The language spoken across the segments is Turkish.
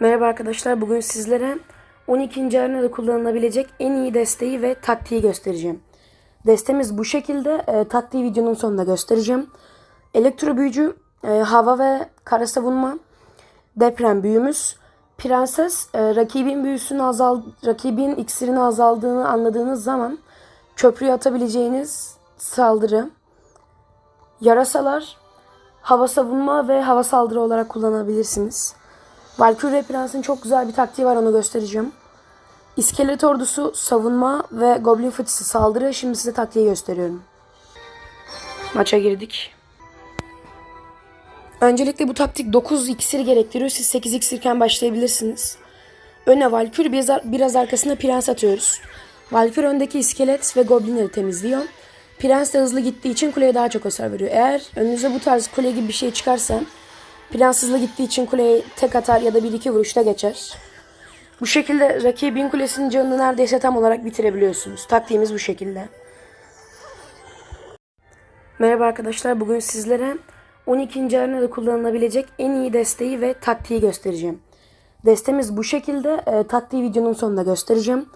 Merhaba arkadaşlar. Bugün sizlere 12. arenada kullanılabilecek en iyi desteği ve taktiği göstereceğim. Destemiz bu şekilde. E, taktiği videonun sonunda göstereceğim. Elektro büyücü, e, hava ve kara savunma, deprem büyümüz, prenses, e, rakibin büyüsünün azal, rakibin iksirini azaldığını anladığınız zaman köprüye atabileceğiniz saldırı, yarasalar, hava savunma ve hava saldırı olarak kullanabilirsiniz. Valkyrie Prens'in çok güzel bir taktiği var onu göstereceğim. İskelet ordusu savunma ve Goblin fıçısı saldırı. Şimdi size taktiği gösteriyorum. Maça girdik. Öncelikle bu taktik 9 iksir gerektiriyor. Siz 8 iksirken başlayabilirsiniz. Öne Valkyrie biraz, biraz arkasına prens atıyoruz. Valkyrie öndeki iskelet ve goblinleri temizliyor. Prens de hızlı gittiği için kuleye daha çok hasar veriyor. Eğer önünüze bu tarz kule gibi bir şey çıkarsa Prens hızlı gittiği için kuleye tek atar ya da bir iki vuruşta geçer. Bu şekilde rakibin kulesinin canını neredeyse tam olarak bitirebiliyorsunuz. Taktiğimiz bu şekilde. Merhaba arkadaşlar. Bugün sizlere 12. arenada kullanılabilecek en iyi desteği ve taktiği göstereceğim. Destemiz bu şekilde. E, taktiği videonun sonunda göstereceğim.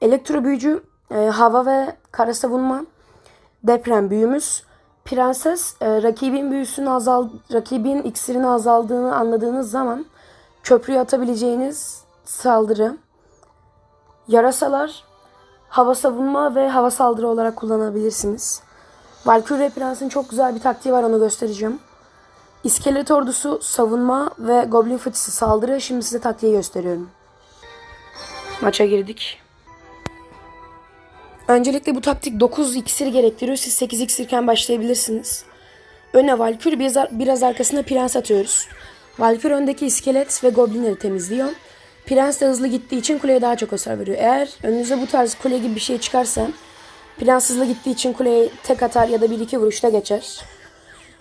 Elektro büyücü, e, hava ve kara savunma, deprem büyümüz, prenses, e, rakibin büyüsünün azal, rakibin iksirini azaldığını anladığınız zaman köprüye atabileceğiniz saldırı, yarasalar, hava savunma ve hava saldırı olarak kullanabilirsiniz. Valkyrie Prens'in çok güzel bir taktiği var onu göstereceğim. İskelet ordusu savunma ve Goblin fıçısı saldırı. Şimdi size taktiği gösteriyorum. Maça girdik. Öncelikle bu taktik 9 iksir gerektiriyor. Siz 8 iksirken başlayabilirsiniz. Öne Valkyrie biraz, biraz arkasına prens atıyoruz. Valkyrie öndeki iskelet ve goblinleri temizliyor. Prens de hızlı gittiği için kuleye daha çok hasar veriyor. Eğer önünüze bu tarz kule gibi bir şey çıkarsa Prens hızlı gittiği için kuleye tek atar ya da bir iki vuruşta geçer.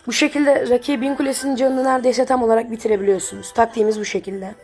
Bu şekilde rakibin kulesinin canını neredeyse tam olarak bitirebiliyorsunuz. Taktiğimiz bu şekilde.